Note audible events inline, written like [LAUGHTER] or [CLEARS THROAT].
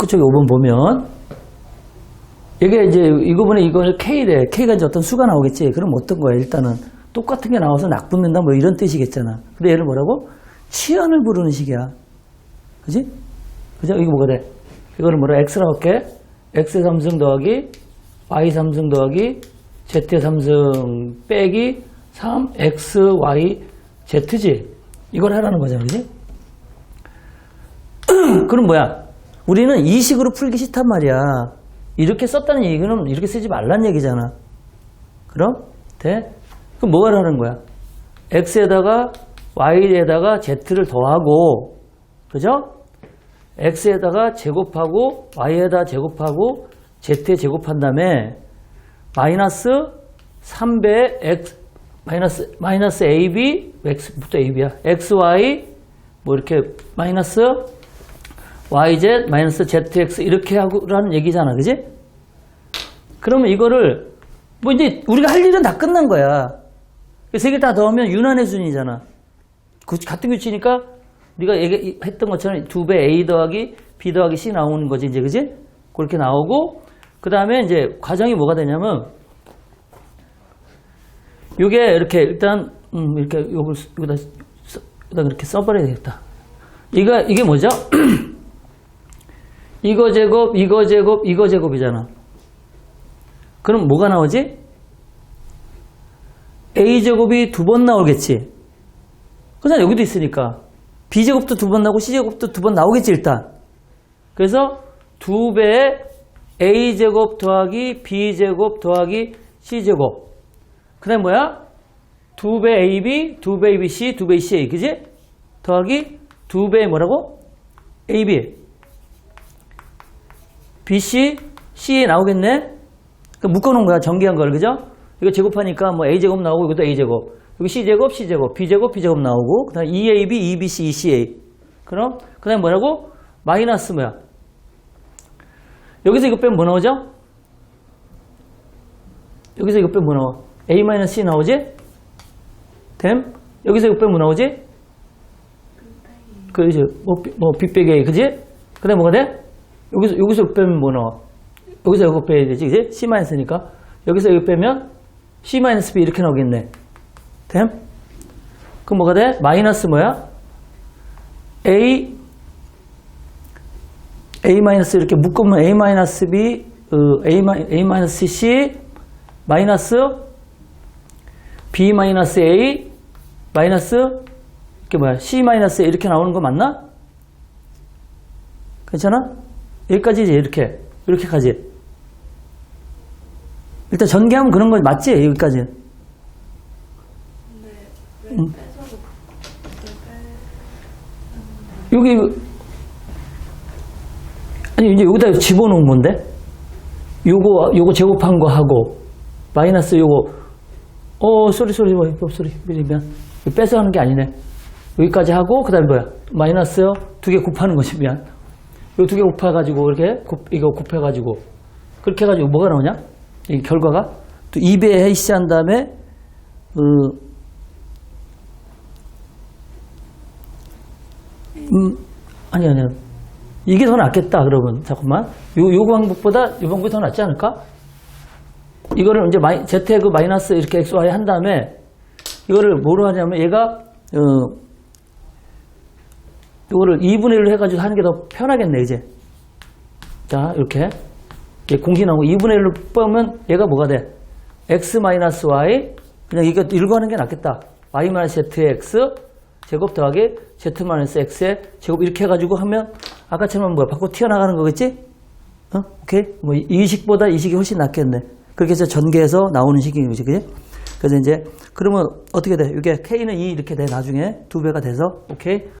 19쪽에 5번 보면 이게 이제 이거 보면 이거는 K래. K가 이제 어떤 수가 나오겠지. 그럼 어떤 거야? 일단은 똑같은 게 나와서 낙붙는다 뭐 이런 뜻이겠잖아. 근데 얘를 뭐라고? 치연을 부르는 식이야. 그지? 그죠? 이거 뭐가 돼? 이거를 뭐라 X라고 할게. X 삼승 더하기 Y 삼승 더하기 Z 삼승 빼기 3 X Y Z지. 이걸 하라는 거잖아. 그지? [CLEARS THROAT] 그럼 뭐야? 우리는 이 식으로 풀기 싫단 말이야. 이렇게 썼다는 얘기는 이렇게 쓰지 말란 얘기잖아. 그럼? 돼? 그럼 뭐가 하는 거야? x에다가 y에다가 z를 더하고, 그죠? x에다가 제곱하고 y에다 제곱하고 z에 제곱한 다음에 마이너스 3배 x 마이너스 마이너스 ab x부터 ab야. xy 뭐 이렇게 마이너스 yz 마이너스 zx 이렇게 하고라는 얘기잖아, 그지? 그러면 이거를 뭐 이제 우리가 할 일은 다 끝난 거야. 세 개 다 더하면 유난의 순이잖아. 그 같은 규칙이니까 우리가 얘기- 했던 것처럼 두 배 a 더하기 b 더하기 c 나오는 거지, 이제 그지? 그렇게 나오고 그 다음에 이제 과정이 뭐가 되냐면 요게 이렇게 일단 음, 이렇게 요걸 여기다 그렇게 써버려야 되겠다. 이거 이게 뭐죠? [CLEARS THROAT] 이거 제곱, 이거 제곱, 이거 제곱이잖아. 그럼 뭐가 나오지? A 제곱이 두 번 나오겠지. 그냥 여기도 있으니까 B 제곱도 두 번 나오고 C 제곱도 두 번 나오겠지 일단. 그래서 두 배의 A 제곱 더하기 B 제곱 더하기 C 제곱. 그 다음 뭐야? 두 배 AB, 두 배 ABC, 두 배 CA, 그지? 더하기 두 배 뭐라고? AB. BC, C에 나오겠네? 그 묶어놓은 거야, 정기한 걸, 그죠? 이거 제곱하니까 뭐 A제곱 나오고 이것도 A제곱. 여기 C제곱, C제곱, B제곱, B제곱 나오고, 그 다음 EAB, EBC, ECA. 그럼, 그 다음 뭐라고? 마이너스 뭐야? 여기서 이거 빼면 뭐 나오죠? 여기서 이거 빼면 뭐 나와? A-C 나오지? 됨? 여기서 이거 빼면 뭐 나오지? 그, 이제, 뭐, 비- 뭐, A, 그지? 그 다음 뭐가 돼? 여기서, 여기서 빼면 뭐 나와? 여기서 이거 빼야 되지, 그지? C-니까. 여기서 이거 빼면 C-B 이렇게 나오겠네. 됨? 그럼 뭐가 돼? 마이너스 뭐야? A, A 마이너스 이렇게 묶으면 A 마이너스 B, 어, A, 마- A 마이너스 C, 마이너스 B 마이너스 A, 마이너스 이게 뭐야? C 마이너스 이렇게 나오는 거 맞나? 괜찮아? 여기까지지 이렇게 이렇게 가지. 일단 전개하면 그런 거 맞지? 여기까지. 빼서 여기 아니 이제 여기다 집어넣은 건데? 요거 요거 제곱한 거 하고 마이너스 요거. 어 쏘리 쏘리 뭐 쏘리 미리면 빼서 하는 게 아니네. 여기까지 하고 그 다음에 뭐야? 마이너스 두 개 곱하는 거지. 미안 요두개 곱해가지고 이렇게 곱, 이거 곱해가지고 그렇게 해가지고 뭐가 나오냐 이 결과가 또 2배 해시 한 다음에 어, 음, 아니, 아니. 이게 더 낫겠다, 그러면. 잠깐만. 요, 요 방법보다 요 방법이 더 낫지 않을까? 이거를 이제 마이, z 그 마이너스 이렇게 xy 한 다음에 이거를 뭐로 하냐면 얘가, 어, 이거를 2분의 1로 해가지고 하는 게 더 편하겠네, 이제. 자, 이렇게. 얘 공기 나오고 2분의 1로 빼면 얘가 뭐가 돼? x 마이너스 y. 그냥 이거 읽어 하는 게 낫겠다. y 마이너스 zx 제곱 더하기 z 마이너스 x의 제곱 이렇게 해가지고 하면 아까처럼 뭐야 밖으로 튀어나가는 거겠지? 어? 오케이? 뭐 이 식보다 이 식이 훨씬 낫겠네. 그렇게 해서 전개해서 나오는 식인 거지, 그지? 그래서 이제 그러면 어떻게 돼? 이게 k는 2 이렇게 돼 나중에 두 배가 돼서 오케이?